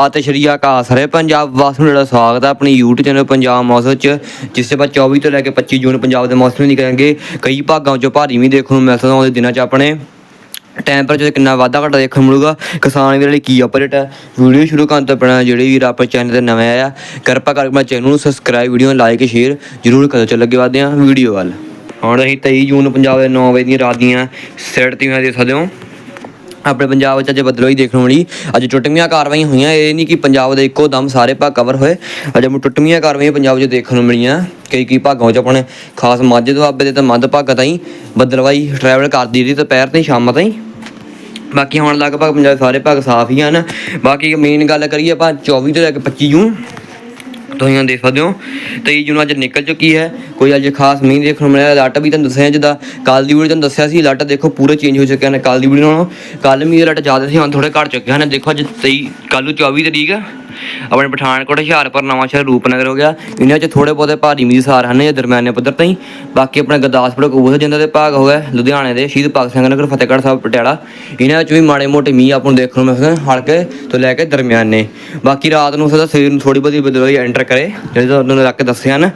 ਸਤਿ ਸ਼੍ਰੀ ਅਕਾਲ ਸਾਰੇ ਪੰਜਾਬ ਵਾਸੀਆਂ ਨੂੰ ਜਿਹੜਾ ਸਵਾਗਤ ਹੈ ਆਪਣੀ YouTube ਚੈਨਲ ਪੰਜਾਬ ਮੌਸਮ ਚ, ਜਿਸ ਤੇ ਬਾਅਦ 24 ਤੋਂ ਲੈ ਕੇ 25 ਜੂਨ ਪੰਜਾਬ ਦੇ ਮੌਸਮ ਦੀ ਕਰਾਂਗੇ। ਕਈ ਭਾਗਾਂ ਚੋਂ ਭਾਰੀ ਵੀ ਦੇਖਣ ਨੂੰ ਮਿਲ ਸਕਦਾ, ਉਹਦੇ ਦਿਨਾਂ ਚ ਆਪਣੇ। ਟੈਂਪਰੇਚਰ ਕਿੰਨਾ ਵਾਧਾ ਘਟਾ ਦੇਖਣ ਨੂੰ ਮਿਲੂਗਾ। ਕਿਸਾਨ ਵੀਰਾਂ ਲਈ ਕੀ ਅਪਡੇਟ ਹੈ? ਵੀਡੀਓ ਸ਼ੁਰੂ ਕਰਨ ਤੋਂ ਪਹਿਲਾਂ ਜਿਹੜੇ ਵੀਰ ਆਪਣੇ ਚੈਨਲ ਤੇ ਨਵੇਂ ਆਇਆ ਕਿਰਪਾ ਕਰਕੇ ਆਪਣੇ ਚੈਨਲ ਨੂੰ ਸਬਸਕ੍ਰਾਈਬ ਵੀਡੀਓ ਨੂੰ ਲਾਈਕ ਸ਼ੇਅਰ ਜਰੂਰ ਕਰੋ ਚੱਲ ਅੱਗੇ ਵਧਦੇ ਹਾਂ ਵੀਡੀਓ ਵੱਲ। ਹੁਣ ਅਸੀਂ 23 ਜੂਨ ਪੰਜਾਬ ਦੇ 9 ਵਜੇ ਦੀਆਂ ਰਾਤ ਦੀਆਂ ਸੈਟ ਤੀਆਂ ਦੇ ਸਕਦੇ ਹੋ। ਆਪਣੇ ਪੰਜਾਬ ਵਿੱਚ ਅੱਜ ਬਦਲੋਈ ਦੇਖਣ ਨੂੰ ਮਿਲੀ। ਅੱਜ ਟੁੱਟਵੀਆਂ ਕਾਰਵਾਈਆਂ ਹੋਈਆਂ। ਇਹ ਨਹੀਂ ਕਿ ਪੰਜਾਬ ਦੇ ਇੱਕੋ ਦਮ ਸਾਰੇ ਭਾਗ ਕਵਰ ਹੋਏ। ਅੱਜ ਮੈਂ ਟੁੱਟਵੀਆਂ ਕਾਰਵਾਈਆਂ ਪੰਜਾਬ 'ਚ ਦੇਖਣ ਨੂੰ ਮਿਲੀਆਂ। ਕਈ ਕਈ ਭਾਗਾਂ 'ਚ ਆਪਣੇ ਖਾਸ ਮਾਝੇ ਦੁਆਬੇ ਦੇ ਤਾਂ ਮੱਧ ਭਾਗਾਂ ਤਾਈਂ ਬਦਲਵਾਈ ਟਰੈਵਲ ਕਰਦੀ ਰਹੀ ਦੁਪਹਿਰ ਤੇ ਸ਼ਾਮਾਂ ਤਾਈਂ। ਬਾਕੀ ਹੁਣ ਲਗਭਗ ਪੰਜਾਬ ਸਾਰੇ ਭਾਗ ਸਾਫ਼ ਹੀ ਹਨ। ਬਾਕੀ ਮੇਨ ਗੱਲ ਕਰੀਏ ਆਪਾਂ 24 ਤੋਂ ਲੈ ਕੇ 25 ਜੂਨ। ਤੁਸੀਂ ਦੇਖ ਸਕਦੇ ਹੋ। 23 ਜੂਨ ਅੱਜ ਨਿਕਲ ਚੁੱਕੀ ਹੈ। ਕੋਈ ਅੱਜ ਖਾਸ ਮੀਂਹ ਦੇਖਣ ਨੂੰ ਮਿਲਿਆ। ਲੱਟ ਵੀ ਤੁਹਾਨੂੰ ਦੱਸਿਆ ਜਿੱਦਾਂ ਕੱਲ ਦੀ ਵੀਡੀਓ ਤੁਹਾਨੂੰ ਦੱਸਿਆ ਸੀ। ਲੱਟ ਦੇਖੋ ਪੂਰੇ ਚੇਂਜ ਹੋ ਚੁੱਕਿਆ ਨੇ ਕੱਲ ਦੀ ਵੀਡੀਓ ਨਾਲੋਂ। ਕੱਲ ਮੀਂਹ ਦੇ ਲੱਟ ਜ਼ਿਆਦਾ ਸੀ, ਹੁਣ ਥੋੜੇ ਘਟ ਚੁੱਕਿਆ ਹਨ। ਦੇਖੋ ਅੱਜ 23 ਕੱਲ ਨੂੰ 24 ਤਰੀਕ ਹੈ। ਆਪਣੇ ਪਠਾਨਕੋਟ, ਹੁਸ਼ਿਆਰਪੁਰ, ਨਵਾਂਸ਼ਹਿਰ, ਰੂਪਨਗਰ ਹੋ ਗਿਆ। ਇਹਨਾਂ 'ਚ ਥੋੜੇ ਬਹੁਤੇ ਭਾਰੀ ਮੀਂਹ ਸਾਰ ਹਨ ਜਾਂ ਦਰਮਿਆਨੇ ਪੱਧਰ ਤਾਈਂ। ਬਾਕੀ ਆਪਣਾ ਗੁਰਦਾਸਪੁਰ ਕਬੂਤਰ ਜਿੰਦਾ ਦੇ ਭਾਗ ਹੋ ਗਿਆ ਲੁਧਿਆਣੇ ਦੇ ਸ਼ਹੀਦ ਭਗਤ ਸਿੰਘ ਨਗਰ, ਫਤਿਹਗੜ੍ਹ ਸਾਹਿਬ, ਪਟਿਆਲਾ। ਇਹਨਾਂ 'ਚ ਵੀ ਮਾੜੇ ਮੋਟੇ ਮੀਂਹ ਆਪਾਂ ਨੂੰ ਦੇਖਣ ਨੂੰ ਮਿਲਦੇ ਹਨ ਹਲਕੇ ਤੋਂ ਲੈ ਕੇ ਦਰਮਿਆਨੇ। ਬਾਕੀ ਰਾਤ ਨੂੰ ਸਦਾ ਸਵੇਰ ਨੂੰ ਥੋੜੀ ਬਹੁਤੀ ਬਦਲਾਈ ਐਂਟਰ ਕਰੇ, ਜਿਹੜੇ ਤੁਹਾਨੂੰ ਰੱਖ ਕੇ ਦੱਸਿਆ ਨਾ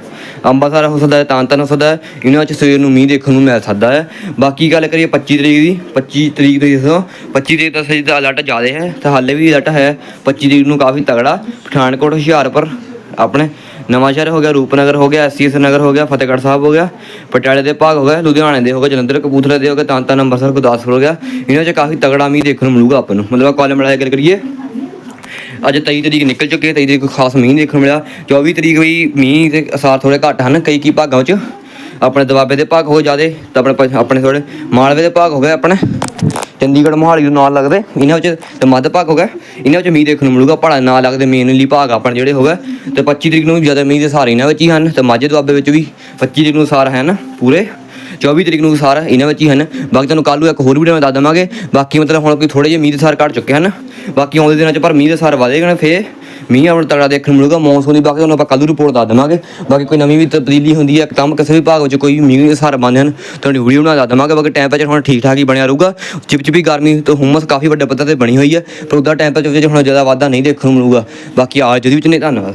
ਅੰਮ੍ਰਿਤਸਰ ਹੋ ਸਕਦਾ ਹੈ ਤਾਂਤਨ ਹੋ ਸਕਦਾ ਇਹਨਾਂ 'ਚ ਸਵੇਰ ਨੂੰ ਮੀਂਹ ਦੇਖਣ ਨੂੰ ਮਿਲ ਸਕਦਾ ਹੈ। ਬਾਕੀ ਗੱਲ ਕਰੀਏ 25 ਤਰੀਕ ਦੀ 25 ਤਰੀਕ ਦੀ ਦੱਸੋ। 25 ਤਰੀਕ ਦਾ ਸਜਦਾ ਅਲਰਟ ਜ਼ਿਆਦਾ ਹੈ, ਤਾਂ ਹਾਲੇ ਵੀ ਅਲਰਟ ਹੈ। 25 ਤਰੀਕ ਨੂੰ ਕਾਫੀ ਤਗੜਾ ਪਠਾਨਕੋਟ, ਹੁਸ਼ਿਆਰਪੁਰ, ਆਪਣੇ ਨਵਾਂ ਸ਼ਹਿਰ ਹੋ ਗਿਆ, ਰੂਪਨਗਰ ਹੋ ਗਿਆ ਐਸਸੀਐਸ ਨਗਰ ਹੋ ਗਿਆ, ਫਤਿਹਗੜ੍ਹ ਸਾਹਿਬ ਹੋ ਗਿਆ, ਪਟਿਆਲੇ ਦੇ ਭਾਗ ਹੋ ਗਿਆ ਲੁਧਿਆਣੇ ਦੇ ਹੋ ਗਏ, ਜਲੰਧਰ, ਕਪੂਰਥਲੇ ਦੇ ਹੋ ਗਏ, ਤਾਂ ਅੰਮ੍ਰਿਤਸਰ, ਗੁਰਦਾਸਪੁਰ ਹੋ ਗਿਆ। ਇਹਨਾਂ 'ਚ ਕਾਫੀ ਤਗੜਾ ਮੀਂਹ ਦੇਖਣ ਨੂੰ ਮਿਲੂਗਾ ਆਪਾਂ ਨੂੰ। ਮਤਲਬ ਕਾਲਮ ਮਿਲਾ ਕੇ ਗੱਲ ਕਰੀਏ, ਅੱਜ 23 ਤਰੀਕ ਨਿਕਲ ਚੁੱਕੀ ਹੈ 23 ਤਰੀਕ ਕੋਈ ਖਾਸ ਮੀਂਹ ਦੇਖਣ ਨੂੰ ਮਿਲਿਆ। 24 ਤਰੀਕ ਵੀ ਮੀਂਹ ਦੇ ਅਸਾਰ ਥੋੜੇ ਘੱਟ ਹਨ, ਕਈ ਕੀ ਭਾਗਾਂ 'ਚ। ਆਪਣੇ ਦਬਾਬੇ ਦੇ ਭਾਗ ਹੋ ਜਾਦੇ ਤਾਂ ਆਪਣੇ ਆਪਣੇ ਥੋੜੇ ਮਾਲਵੇ ਦੇ ਭਾਗ ਹੋ ਗਏ ਆਪਣੇ। ਚੰਡੀਗੜ੍ਹ ਮੋਹਾਲੀ ਦੇ ਨਾਲ ਲੱਗਦੇ। ਇਹਨਾਂ ਵਿੱਚ ਤੇ ਮੱਧ ਭਾਗ ਹੋ ਗਿਆ। ਇਹਨਾਂ ਵਿੱਚ ਮੀਂਹ ਦੇਖਣ ਨੂੰ ਮਿਲੂਗਾ। ਪਹਾੜਾਂ ਨਾਲ ਲੱਗਦੇ ਮੇਨਲੀ ਭਾਗ ਆਪਣੇ ਜਿਹੜੇ ਹੋ ਗਏ। ਤੇ 25 ਤਰੀਕ ਨੂੰ ਵੀ ਜ਼ਿਆਦਾ ਮੀਂਹ ਦੇ ਸਾਰੇ ਇਹਨਾਂ ਵਿੱਚ ਹੀ ਹਨ। ਤੇ ਮਾਝੇ ਦੁਆਬੇ ਵਿੱਚ ਵੀ 25 ਤਰੀਕ ਨੂੰ ਸਾਰ ਹਨ ਪੂਰੇ। 24 ਤਰੀਕ ਨੂੰ ਸਾਰ ਇਹਨਾਂ ਵਿੱਚ ਹੀ ਹਨ। ਬਾਕੀ ਤੁਹਾਨੂੰ ਕੱਲ੍ਹ ਨੂੰ ਇੱਕ ਹੋਰ ਵੀਡੀਓ ਮੈਂ ਦੱਸ ਦਵਾਂਗੇ। ਬਾਕੀ ਮਤਲਬ ਹੁਣ ਕੋਈ ਥੋੜੇ ਜਿਹੇ ਮੀਂਹ ਦੇ ਸਾਰ ਘਟ ਚੁੱਕੇ ਹਨ। ਬਾਕੀ ਆਉਂਦੇ ਦਿਨਾਂ 'ਚ ਪਰ ਮੀਂਹ ਦੇ ਸਾਰ ਵਧੇਗਾ ਫੇਰ। ਮੀਂਹ ਆਪਣਾ ਤਗੜਾ ਦੇਖਣ ਨੂੰ ਮਿਲੂਗਾ ਮੌਨਸੂਨ ਦੀ ਬਾਕੀ ਤੁਹਾਨੂੰ ਆਪਾਂ ਕੱਲ੍ਹ ਰਿਪੋਰਟ ਦੱਸ ਦੇਵਾਂਗੇ। ਬਾਕੀ ਕੋਈ ਨਵੀਂ ਵੀ ਤਬਦੀਲੀ ਹੁੰਦੀ ਹੈ ਇੱਕਦਮ ਕਿਸੇ ਵੀ ਭਾਗ ਵਿੱਚ ਕੋਈ ਮੀਂਹ ਦੇ ਸਾਰ ਬੰਦੇ ਹਨ ਤੁਹਾਡੀ ਵੀਡੀਓ ਬਣਾ ਦੱਸ ਦੇਵਾਂਗੇ। ਬਾਕੀ ਟੈਂਪਰੇਚਰ ਹੁਣ ਠੀਕ ਠਾਕ ਹੀ ਬਣਿਆ ਰਹੂਗਾ। ਚਿਪਚਿਪੀ ਗਰਮੀ, ਤੋਂ ਹੁਮਸ ਕਾਫੀ ਵੱਡੇ ਪੱਧਰ ਤੇ ਬਣੀ ਹੋਈ ਹੈ, ਪਰ ਉਹਦਾ ਟੈਂਪਰੇਚਰ ਵਿੱਚ ਹੁਣ ਜ਼ਿਆਦਾ ਵਾਧਾ ਨਹੀਂ ਦੇਖਣ ਨੂੰ ਮਿਲੂਗਾ। ਬਾਕੀ ਆਜ ਦੇ ਵਿੱਚ ਨਹੀਂ ਧੰਨਵਾਦ।